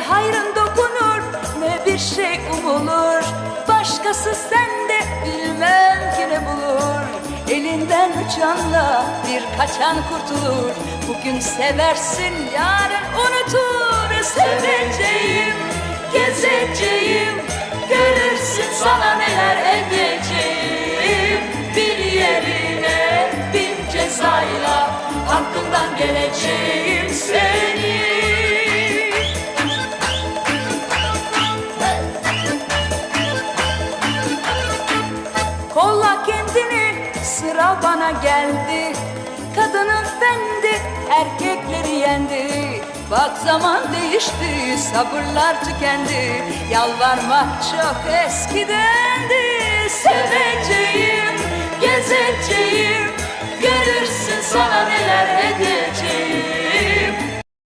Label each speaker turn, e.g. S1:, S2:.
S1: hayrın dokunur ne bir şey umulur. Başkası sende bilmem ki ne bulur. Elinden uçanla bir kaçan kurtulur. Bugün seversin yarın unutur. Seveceğim, gezeceğim. Görürsün sana neler edeceğim. Bir yerine bin cezayla Hakkından geleceğim Kolla kendini sıra bana geldi. Kadının fendi erkekleri yendi. Bak zaman değişti sabırlar tükendi. Yalvarmak çok eskidendi